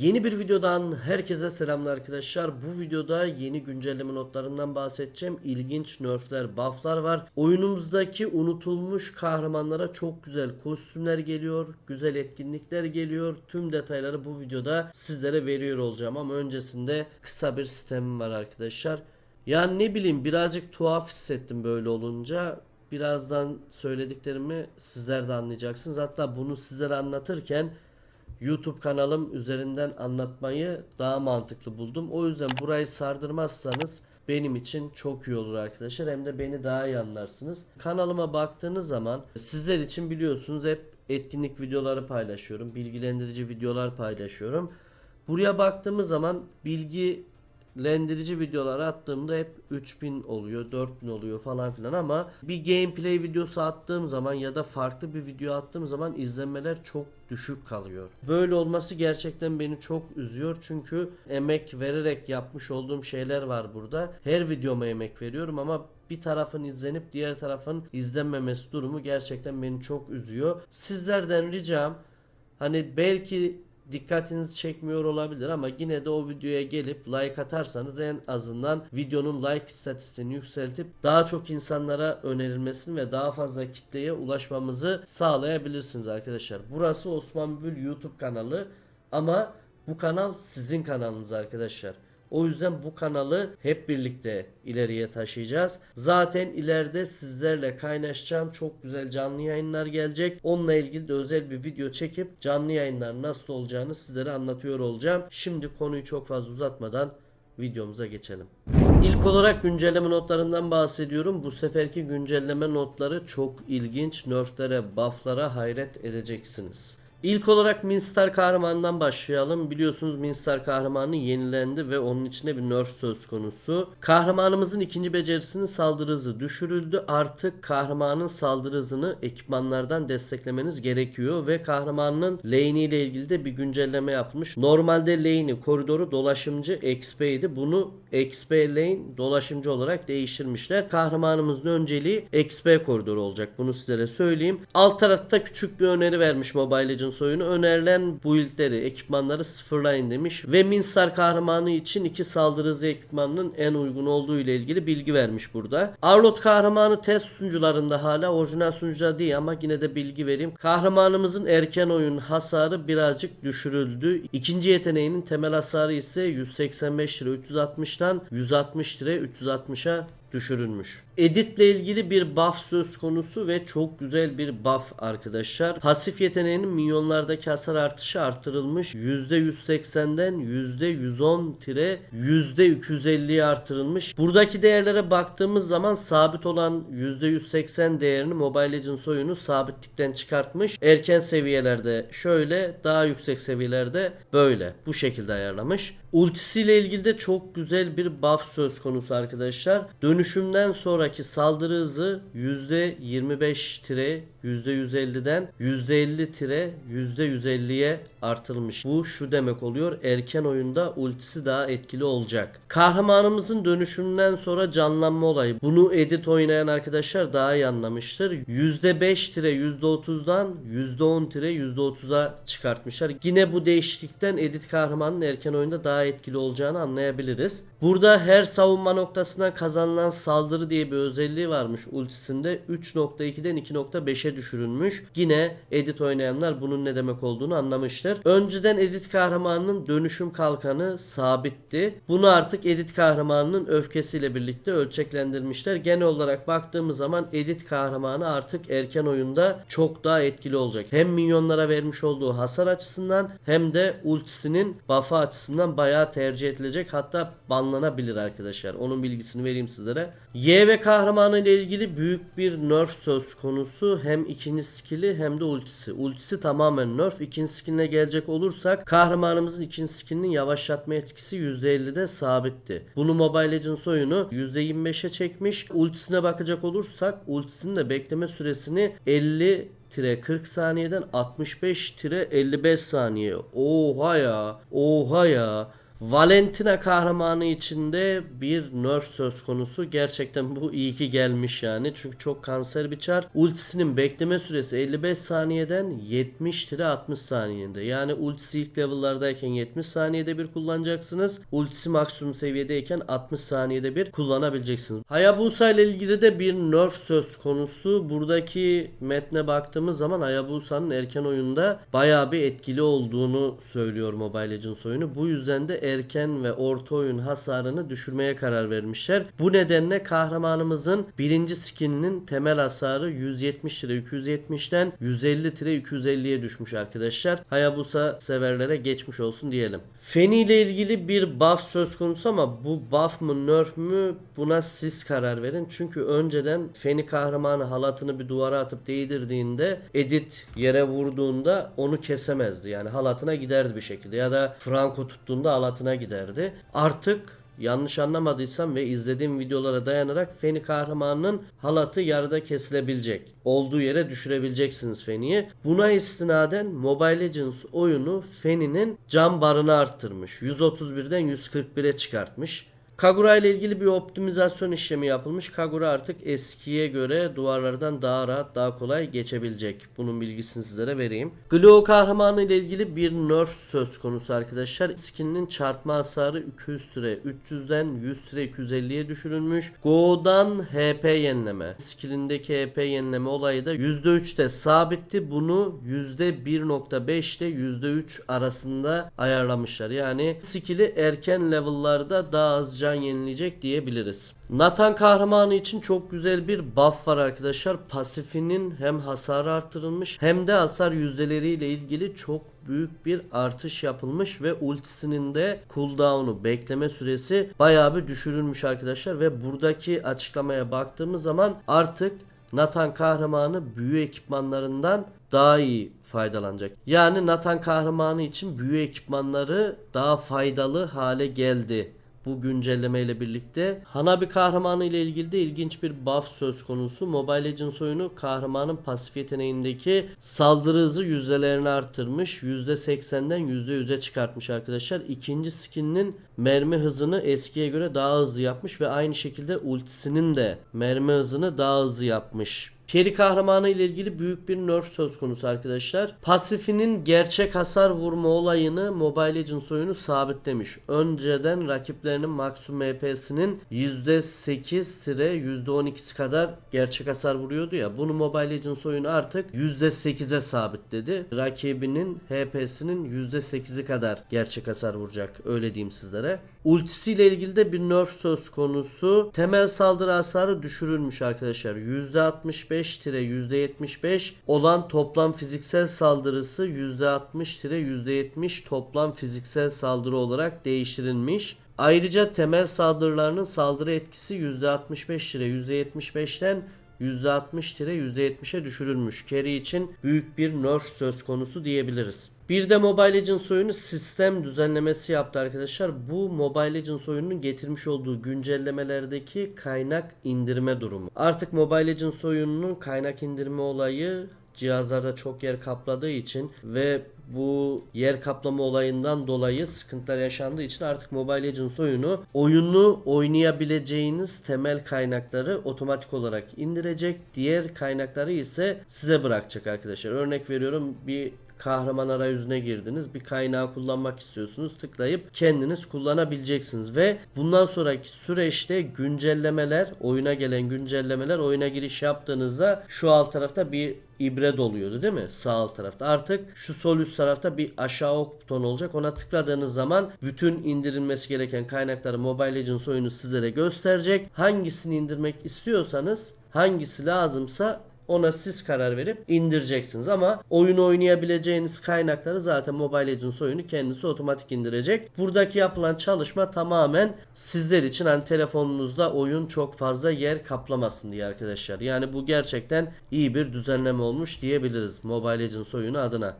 Yeni bir videodan herkese selamlar arkadaşlar. Bu videoda yeni güncelleme notlarından bahsedeceğim. İlginç nerfler, bufflar var. Oyunumuzdaki unutulmuş kahramanlara çok güzel kostümler geliyor. Güzel etkinlikler geliyor. Tüm detayları bu videoda sizlere veriyor olacağım. Ama öncesinde kısa bir sistemim var arkadaşlar. Yani ne bileyim birazcık tuhaf hissettim böyle olunca. Birazdan söylediklerimi sizler de anlayacaksınız. Hatta bunu sizlere anlatırken YouTube kanalım üzerinden anlatmayı daha mantıklı buldum. O yüzden burayı sardırmazsanız benim için çok iyi olur arkadaşlar. Hem de beni daha iyi anlarsınız. Kanalıma baktığınız zaman sizler için biliyorsunuz hep etkinlik videoları paylaşıyorum. Bilgilendirici videolar paylaşıyorum. Buraya baktığımız zaman bilgilendirici videolar attığımda hep 3000 oluyor, 4000 oluyor falan filan ama bir gameplay videosu attığım zaman ya da farklı bir video attığım zaman izlenmeler çok düşük kalıyor. Böyle olması gerçekten beni çok üzüyor çünkü emek vererek yapmış olduğum şeyler var burada. Her videoma emek veriyorum ama bir tarafın izlenip diğer tarafın izlenmemesi durumu gerçekten beni çok üzüyor. Sizlerden ricam hani belki dikkatinizi çekmiyor olabilir ama yine de o videoya gelip like atarsanız en azından videonun like istatistiğini yükseltip daha çok insanlara önerilmesini ve daha fazla kitleye ulaşmamızı sağlayabilirsiniz arkadaşlar. Burası Osman Bül YouTube kanalı ama bu kanal sizin kanalınız arkadaşlar. O yüzden bu kanalı hep birlikte ileriye taşıyacağız. Zaten ileride sizlerle kaynaşacağım çok güzel canlı yayınlar gelecek. Onunla ilgili de özel bir video çekip canlı yayınlar nasıl olacağını sizlere anlatıyor olacağım. Şimdi konuyu çok fazla uzatmadan videomuza geçelim. İlk olarak güncelleme notlarından bahsediyorum. Bu seferki güncelleme notları çok ilginç. Nerflere, bufflara hayret edeceksiniz. İlk olarak Minstar kahramanından başlayalım. Biliyorsunuz Minstar kahramanı yenilendi ve onun içinde bir nerf söz konusu. Kahramanımızın ikinci becerisinin saldırı hızı düşürüldü. Artık kahramanın saldırı hızını ekipmanlardan desteklemeniz gerekiyor ve kahramanın lane'i ile ilgili de bir güncelleme yapılmış. Normalde lane'i koridoru dolaşımcı XP idi. Bunu XP lane dolaşımcı olarak değiştirmişler. Kahramanımızın önceliği XP koridoru olacak. Bunu sizlere söyleyeyim. Alt tarafta küçük bir öneri vermiş Mobile Legends oyunu. Önerilen buildleri, ekipmanları sıfırlayın demiş. Ve Minsar kahramanı için iki saldırı hızı ekipmanının en uygun olduğu ile ilgili bilgi vermiş burada. Arlot kahramanı test sunucularında hala orijinal sunucuda değil ama yine de bilgi vereyim. Kahramanımızın erken oyun hasarı birazcık düşürüldü. İkinci yeteneğinin temel hasarı ise 185 lira 360'tan 160 lira 360'a düşürülmüş. Editle ilgili bir buff söz konusu ve çok güzel bir buff arkadaşlar. Pasif yeteneğinin minyonlardaki hasar artışı artırılmış. %180'den %110 tire %250'ye artırılmış. Buradaki değerlere baktığımız zaman sabit olan %180 değerini Mobile Legends oyunu sabitlikten çıkartmış. Erken seviyelerde şöyle daha yüksek seviyelerde böyle bu şekilde ayarlamış. Ultisiyle ilgili de çok güzel bir buff söz konusu arkadaşlar. Dönüşümden sonraki saldırı hızı %25 tire %150'den %50 tire %150'ye artırılmış. Bu şu demek oluyor. Erken oyunda ultisi daha etkili olacak. Kahramanımızın dönüşümünden sonra canlanma olayı. Bunu edit oynayan arkadaşlar daha iyi anlamıştır. %5 tire %30'dan %10 tire %30'a çıkartmışlar. Yine bu değişiklikten edit kahramanın erken oyunda daha etkili olacağını anlayabiliriz. Burada her savunma noktasına kazanılan saldırı diye bir özelliği varmış ultisinde 3.2'den 2.5'e düşürülmüş. Yine edit oynayanlar bunun ne demek olduğunu anlamıştır. Önceden edit kahramanının dönüşüm kalkanı sabitti. Bunu artık edit kahramanının öfkesiyle birlikte ölçeklendirmişler. Genel olarak baktığımız zaman edit kahramanı artık erken oyunda çok daha etkili olacak. Hem minyonlara vermiş olduğu hasar açısından hem de ultisinin buff'ı açısından bayağı tercih edilecek. Hatta banlanabilir arkadaşlar. Onun bilgisini vereyim sizlere. Y ve kahramanı ile ilgili büyük bir nerf söz konusu. Hem ikinci skill'i hem de ultisi. Ultisi tamamen nerf. İkinci skill'ine gelecek olursak kahramanımızın ikinci skill'inin yavaşlatma etkisi %50'de sabitti. Bunu Mobile Legends oyunu %25'e çekmiş. Ultisine bakacak olursak ultisinin de bekleme süresini 50 tire 40 saniyeden 65 tire 55 saniye. Oha ya. Oha ya. Valentina kahramanı içinde bir nerf söz konusu. Gerçekten bu iyi ki gelmiş yani. Çünkü çok kanser bir çar. Ultisinin bekleme süresi 55 saniyeden 70 lira 60 saniyede. Yani ultisi ilk level'lardayken 70 saniyede bir kullanacaksınız. Ultisi maksimum seviyedeyken 60 saniyede bir kullanabileceksiniz. Hayabusa ile ilgili de bir nerf söz konusu. Buradaki metne baktığımız zaman Hayabusa'nın erken oyunda bayağı bir etkili olduğunu söylüyor Mobile Legends oyunu. Bu yüzden de erken ve orta oyun hasarını düşürmeye karar vermişler. Bu nedenle kahramanımızın birinci skininin temel hasarı 170 lira 270'ten 150 lira 250'ye düşmüş arkadaşlar. Hayabusa severlere geçmiş olsun diyelim. Feni ile ilgili bir buff söz konusu ama bu buff mı nerf mü buna siz karar verin. Çünkü önceden Feni kahramanı halatını bir duvara atıp değdirdiğinde Edit yere vurduğunda onu kesemezdi. Yani halatına giderdi bir şekilde ya da Franco tuttuğunda halatına giderdi. Artık Yanlış anlamadıysam ve izlediğim videolara dayanarak Feni kahramanının halatı yarıda kesilebilecek. Olduğu yere düşürebileceksiniz Feni'yi. Buna istinaden Mobile Legends oyunu Feni'nin cam barını arttırmış. 131'den 141'e çıkartmış. Kagura ile ilgili bir optimizasyon işlemi yapılmış. Kagura artık eskiye göre duvarlardan daha rahat, daha kolay geçebilecek. Bunun bilgisini sizlere vereyim. Glow kahramanı ile ilgili bir nerf söz konusu arkadaşlar. Skin'in çarpma hasarı 200 lira, 300'den 100 lira 250'ye düşürülmüş. Go'dan HP yenileme. Skill'indeki HP yenileme olayı da %3'te sabitti. Bunu %1.5 ile %3 arasında ayarlamışlar. Yani skill'i erken level'larda daha az can yenileyecek diyebiliriz. Nathan kahramanı için çok güzel bir buff var arkadaşlar. Pasifinin hem hasarı artırılmış hem de hasar yüzdeleriyle ilgili çok büyük bir artış yapılmış ve ultisinin de cooldown'u bekleme süresi bayağı bir düşürülmüş arkadaşlar ve buradaki açıklamaya baktığımız zaman artık Nathan kahramanı büyü ekipmanlarından daha iyi faydalanacak. Yani Nathan kahramanı için büyü ekipmanları daha faydalı hale geldi bu güncelleme ile birlikte. Hanabi kahramanı ile ilgili de ilginç bir buff söz konusu. Mobile Legends oyunu kahramanın pasif yeteneğindeki saldırı hızı yüzdelerini arttırmış. %80'den %100'e çıkartmış arkadaşlar. İkinci skininin mermi hızını eskiye göre daha hızlı yapmış ve aynı şekilde ultisinin de mermi hızını daha hızlı yapmış. Carry kahramanı ile ilgili büyük bir nerf söz konusu arkadaşlar. Pasifinin gerçek hasar vurma olayını Mobile Legends oyunu sabitlemiş. Önceden rakiplerinin maksimum MP'sinin %8 %12'si kadar gerçek hasar vuruyordu ya. Bunu Mobile Legends oyunu artık %8'e sabitledi. Rakibinin HP'sinin %8'i kadar gerçek hasar vuracak. Öyle diyeyim sizlere. Ultisi ile ilgili de bir nerf söz konusu. Temel saldırı hasarı düşürülmüş arkadaşlar. %65 %75 olan toplam fiziksel saldırısı %60 %70 toplam fiziksel saldırı olarak değiştirilmiş. Ayrıca temel saldırılarının saldırı etkisi %65 lira %75'ten %60 lira %70'e düşürülmüş. Carry için büyük bir nerf söz konusu diyebiliriz. Bir de Mobile Legends oyunu sistem düzenlemesi yaptı arkadaşlar. Bu Mobile Legends oyununun getirmiş olduğu güncellemelerdeki kaynak indirme durumu. Artık Mobile Legends oyununun kaynak indirme olayı cihazlarda çok yer kapladığı için ve bu yer kaplama olayından dolayı sıkıntılar yaşandığı için artık Mobile Legends oyunu oyunu oynayabileceğiniz temel kaynakları otomatik olarak indirecek. Diğer kaynakları ise size bırakacak arkadaşlar. Örnek veriyorum bir kahraman arayüzüne girdiniz. Bir kaynağı kullanmak istiyorsunuz. Tıklayıp kendiniz kullanabileceksiniz ve bundan sonraki süreçte güncellemeler, oyuna gelen güncellemeler oyuna giriş yaptığınızda şu alt tarafta bir ibre doluyordu değil mi? Sağ alt tarafta. Artık şu sol üst tarafta bir aşağı ok butonu olacak. Ona tıkladığınız zaman bütün indirilmesi gereken kaynakları Mobile Legends oyunu sizlere gösterecek. Hangisini indirmek istiyorsanız hangisi lazımsa ona siz karar verip indireceksiniz ama oyunu oynayabileceğiniz kaynakları zaten Mobile Legends oyunu kendisi otomatik indirecek. Buradaki yapılan çalışma tamamen sizler için hani telefonunuzda oyun çok fazla yer kaplamasın diye arkadaşlar. Yani bu gerçekten iyi bir düzenleme olmuş diyebiliriz Mobile Legends oyunu adına.